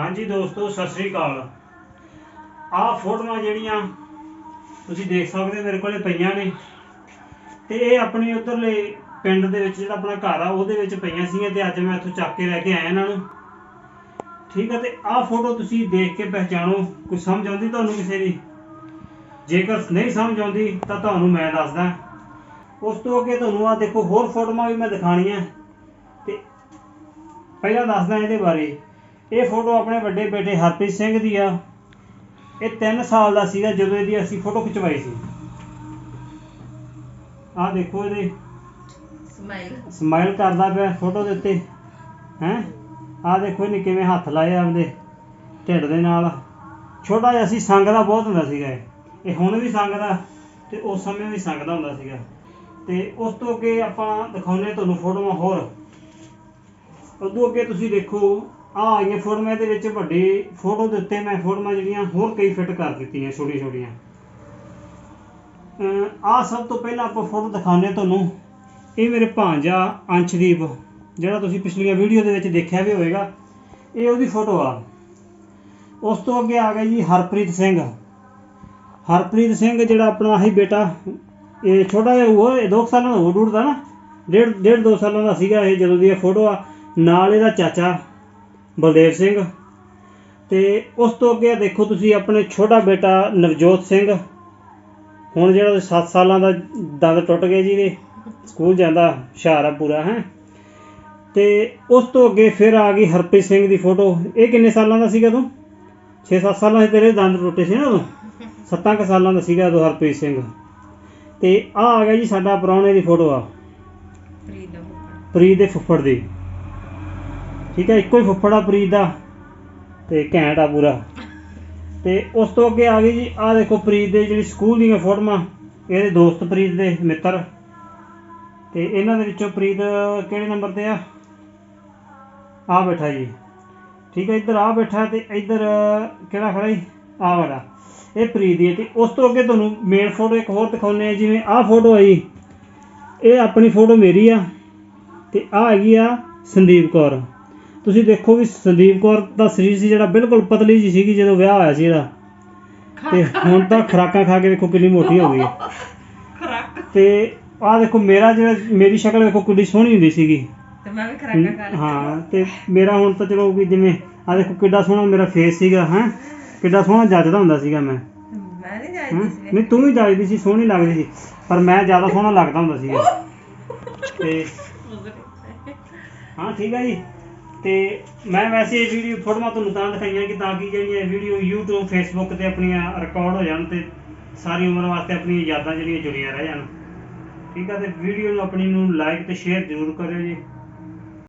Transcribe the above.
ਹਾਂਜੀ ਦੋਸਤੋ, ਸਤਿ ਸ੍ਰੀ ਅਕਾਲ। ਆਹ ਫੋਟੋਆਂ ਜਿਹੜੀਆਂ ਤੁਸੀਂ ਦੇਖ ਸਕਦੇ ਹੋ ਮੇਰੇ ਕੋਲੇ ਪਈਆਂ ਨੇ। ਤੇ ਇਹ ਆਪਣੇ ਉਧਰਲੇ ਪਿੰਡ ਦੇ ਵਿੱਚ ਜਿਹੜਾ ਆਪਣਾ ਘਰ ਆ, ਉਹਦੇ ਵਿੱਚ ਪਈਆਂ ਸੀਗੀਆਂ ਤੇ ਅੱਜ ਮੈਂ ਇੱਥੋਂ ਚੱਕ ਕੇ ਲੈ ਕੇ ਆਇਆ ਇਹਨਾਂ ਨੂੰ। ਠੀਕ ਹੈ ਤੇ ਆਹ ਫੋਟੋ ਤੁਸੀਂ ਦੇਖ ਕੇ ਪਹਿਚਾਣੋ। ਕੋਈ ਸਮਝ ਆਉਂਦੀ ਤੁਹਾਨੂੰ ਕਿਸੇ ਦੀ? ਜੇਕਰ ਨਹੀਂ ਸਮਝ ਆਉਂਦੀ, ਤਾਂ ਤੁਹਾਨੂੰ ਮੈਂ ਦੱਸਦਾ। ਉਸ ਤੋਂ ਅੱਗੇ ਤੁਹਾਨੂੰ ਆ ਦੇਖੋ, ਹੋਰ ਫੋਟੋਆਂ ਵੀ ਮੈਂ ਦਿਖਾਣੀਆਂ ਤੇ ਪਹਿਲਾਂ ਦੱਸਦਾ ਇਹਦੇ ਬਾਰੇ। ਇਹ ਫੋਟੋ ਆਪਣੇ ਵੱਡੇ ਬੇਟੇ ਹਰਪ੍ਰੀਤ ਸਿੰਘ ਦੀ ਆ। ਇਹ 3 ਸਾਲ ਦਾ ਸੀਗਾ ਜਦੋਂ ਇਹਦੀ ਅਸੀਂ ਫੋਟੋ ਖਿਚਵਾਈ ਸੀ। ਆਹ ਦੇਖੋ ਇਹਦੇ। ਸਮਾਈਲ ਸਮਾਈਲ ਕਰਦਾ ਪਿਆ ਫੋਟੋ ਦੇ ਉੱਤੇ। ਹੈ? ਆਹ ਦੇਖੋ ਇਹਨੇ ਕਿਵੇਂ ਹੱਥ ਲਾਏ ਆਪਦੇ ਢਿੱਡ ਦੇ ਨਾਲ। ਛੋਟਾ ਜਿਹਾ ਸੀ ਸੰਗਦਾ ਬਹੁਤ ਹੁੰਦਾ ਸੀਗਾ ਇਹ। ਇਹ ਹੁਣ ਵੀ ਸੰਗਦਾ ਤੇ ਉਸ ਸਮੇਂ ਵੀ ਸੰਗਦਾ ਹੁੰਦਾ ਸੀਗਾ। ਤੇ ਉਸ ਤੋਂ ਅੱਗੇ ਆਪਾਂ ਦਿਖਾਉਂਦੇ ਤੁਹਾਨੂੰ ਫੋਟੋਆਂ ਹੋਰ। ਉਦੋਂ ਅੱਗੇ ਤੁਸੀਂ ਦੇਖੋ ਆ ਆਈਆਂ ਫੋਟੋਆਂ ਦੇ ਵਿੱਚ ਵੱਡੀ ਫੋਟੋ ਦੇ ਉੱਤੇ ਮੈਂ ਫੋਟੋਆਂ ਜਿਹੜੀਆਂ ਹੋਰ ਕਈ ਫਿੱਟ ਕਰ ਦਿੱਤੀਆਂ ਛੋਟੀਆਂ ਛੋਟੀਆਂ। ਆ ਸਭ ਤੋਂ ਪਹਿਲਾਂ ਆਪਾਂ ਫੋਟੋ ਦਿਖਾਉਂਦੇ ਤੁਹਾਨੂੰ। ਇਹ ਮੇਰੇ ਭਾਂਜਾ ਅੰਸ਼ਦੀਪ, ਜਿਹੜਾ ਤੁਸੀਂ ਪਿਛਲੀਆਂ ਵੀਡੀਓ ਦੇ ਵਿੱਚ ਦੇਖਿਆ ਵੀ ਹੋਵੇਗਾ। ਇਹ ਉਹਦੀ ਫੋਟੋ ਆ। ਉਸ ਤੋਂ ਅੱਗੇ ਆ ਗਿਆ ਜੀ ਹਰਪ੍ਰੀਤ ਸਿੰਘ। ਹਰਪ੍ਰੀਤ ਸਿੰਘ ਜਿਹੜਾ ਆਪਣਾ ਆਹੀ ਬੇਟਾ, ਇਹ ਛੋਟਾ ਜਿਹਾ ਉਹ, ਇਹ ਦੋ ਕੁ ਸਾਲਾਂ ਦਾ ਹੋ ਡੂੜਦਾ ਨਾ। ਡੇਢ ਡੇਢ ਦੋ ਸਾਲਾਂ ਦਾ ਸੀਗਾ ਇਹ ਜਦੋਂ ਦੀ ਇਹ ਫੋਟੋ ਆ। ਨਾਲ ਇਹਦਾ ਚਾਚਾ। ਬਲਦੇਵ ਸਿੰਘ। ਤੇ ਉਸ ਤੋਂ ਅੱਗੇ ਦੇਖੋ ਤੁਸੀਂ ਆਪਣੇ ਛੋਟਾ ਬੇਟਾ ਨਵਜੋਤ ਸਿੰਘ। ਹੁਣ ਜਿਹੜਾ 7 ਸਾਲਾਂ ਦਾ ਦੰਦ ਟੁੱਟ ਗਏ ਜੀ ਦੇ ਸਕੂਲ ਜਾਂਦਾ ਹੁਸ਼ਿਆਰ ਪੂਰਾ ਹੈ। ਤੇ ਉਸ ਤੋਂ ਅੱਗੇ ਫਿਰ ਆ ਗਈ ਹਰਪ੍ਰੀਤ ਸਿੰਘ ਦੀ ਫੋਟੋ। ਇਹ ਕਿੰਨੇ ਸਾਲਾਂ ਦਾ ਸੀਗਾ ਤੂੰ 6-7 ਸਾਲਾਂ ਦੇ ਤੇਰੇ ਦੰਦ ਟੁੱਟੇ ਸੀ ਨਾ ਉਦੋਂ? 7 ਕੁ ਸਾਲਾਂ ਦਾ ਸੀਗਾ ਉਦੋਂ ਹਰਪ੍ਰੀਤ ਸਿੰਘ। ਤੇ ਆ ਆ ਗਿਆ ਜੀ ਸਾਡਾ ਪ੍ਰਾਹੁਣੇ ਦੀ ਫੋਟੋ ਆ। ਪ੍ਰੀਤ ਦੇ ਫੁੱਫੜ ਦੀ। ਠੀਕ ਹੈ, ਇੱਕੋ ਹੀ ਫੁੱਫੜ ਆ ਪ੍ਰੀਤ ਦਾ ਤੇ ਘੈਂਟ ਆ ਪੂਰਾ। ਤੇ ਉਸ ਤੋਂ ਅੱਗੇ ਆ ਗਈ ਜੀ, ਆਹ ਦੇਖੋ ਪ੍ਰੀਤ ਦੇ ਜਿਹੜੀ ਸਕੂਲ ਦੀਆਂ ਫੋਟੋਆਂ, ਇਹਦੇ ਦੋਸਤ ਪ੍ਰੀਤ ਦੇ ਮਿੱਤਰ। ਤੇ ਇਹਨਾਂ ਦੇ ਵਿੱਚੋਂ ਪ੍ਰੀਤ ਕਿਹੜੇ ਨੰਬਰ ਤੇ ਆ? ਆ ਬੈਠਾ ਜੀ। ਠੀਕ ਹੈ, ਇੱਧਰ ਆ ਬੈਠਾ ਤੇ ਇੱਧਰ ਕਿਹੜਾ ਖੜਾ ਜੀ? ਆ ਵਾਲਾ। ਇਹ ਪ੍ਰੀਤ ਦੀ ਹੈ ਤੇ ਉਸ ਤੋਂ ਅੱਗੇ ਤੁਹਾਨੂੰ ਮੇਨ ਫੋਟੋ ਇੱਕ ਹੋਰ ਦਿਖਾਉਂਦੇ ਆ ਜਿਵੇਂ ਆਹ ਫੋਟੋ ਆਈ। ਇਹ ਆਪਣੀ ਫੋਟੋ ਮੇਰੀ ਆ ਤੇ ਆ ਹੈਗੀ ਆ ਸੰਦੀਪ ਕੌਰ। ਤੁਸੀਂ ਦੇਖੋ ਵੀ ਸੰਦੀਪ ਕੌਰ ਦਾ ਸਰੀਰ ਸੀ ਜਿਹੜਾ ਬਿਲਕੁਲ ਪਤਲੀ ਜੀ ਸੀਗੀ ਜਦੋਂ ਵਿਆਹ ਹੋਇਆ ਸੀ ਇਹਦਾ। ਤੇ ਹੁਣ ਤਾਂ ਖੁਰਾਕਾਂ ਖਾ ਕੇ ਵੇਖੋ ਕਿੰਨੀ ਮੋਟੀ ਹੋ ਗਈ ਹੈ। ਖਰਾਕ। ਤੇ ਆਹ ਦੇਖੋ ਮੇਰਾ ਜਿਹੜਾ ਮੇਰੀ ਸ਼ਕਲ ਵੇਖੋ ਕਿੰਨੀ ਸੋਹਣੀ ਹੁੰਦੀ ਸੀਗੀ। ਤੇ ਮੈਂ ਵੀ ਖਰਾਕਾ ਖਾ ਲਈ। ਹਾਂ ਤੇ ਮੇਰਾ ਹੁਣ ਤਾਂ ਚਲੋ ਵੀ ਜਿਵੇਂ ਆਹ ਦੇਖੋ ਕਿੱਡਾ ਸੋਹਣਾ ਮੇਰਾ ਫੇਸ ਸੀਗਾ ਹੈ? ਕਿੱਡਾ ਸੋਹਣਾ ਜੱਜਦਾ ਹੁੰਦਾ ਸੀਗਾ ਮੈਂ। ਮੈਂ ਨਹੀਂ ਸੀ। ਤੂੰ ਵੀ ਜੱਜਦੀ ਸੀ ਸੋਹਣੀ ਲੱਗਦੀ ਸੀ ਪਰ ਮੈਂ ਜ਼ਿਆਦਾ ਸੋਹਣਾ ਲੱਗਦਾ ਹੁੰਦਾ ਸੀਗਾ। ਤੇ ਹਾਂ ਠੀਕ ਹੈ ਜੀ। ਤੇ ਮੈਂ ਵੈਸੇ ਇਹ ਵੀਡੀਓ ਫੋਟੋਆਂ ਤੁਹਾਨੂੰ ਤਾਂ ਦਿਖਾਈਆਂ ਕਿ ਤਾਂ ਕਿ ਜਿਹੜੀਆਂ ਵੀਡੀਓ YouTube, Facebook ਤੇ ਆਪਣੀਆਂ ਰਿਕਾਰਡ ਹੋ ਜਾਣ ਤੇ ਸਾਰੀ ਉਮਰ ਵਾਸਤੇ ਆਪਣੀਆਂ ਯਾਦਾਂ ਜਿਹੜੀਆਂ ਜੁੜੀਆਂ ਰਹਿ ਜਾਣ। ਠੀਕ ਆ, ਤੇ ਵੀਡੀਓ ਨੂੰ ਆਪਣੀ ਨੂੰ ਲਾਈਕ ਤੇ ਸ਼ੇਅਰ ਜ਼ਰੂਰ ਕਰਿਓ ਜੀ।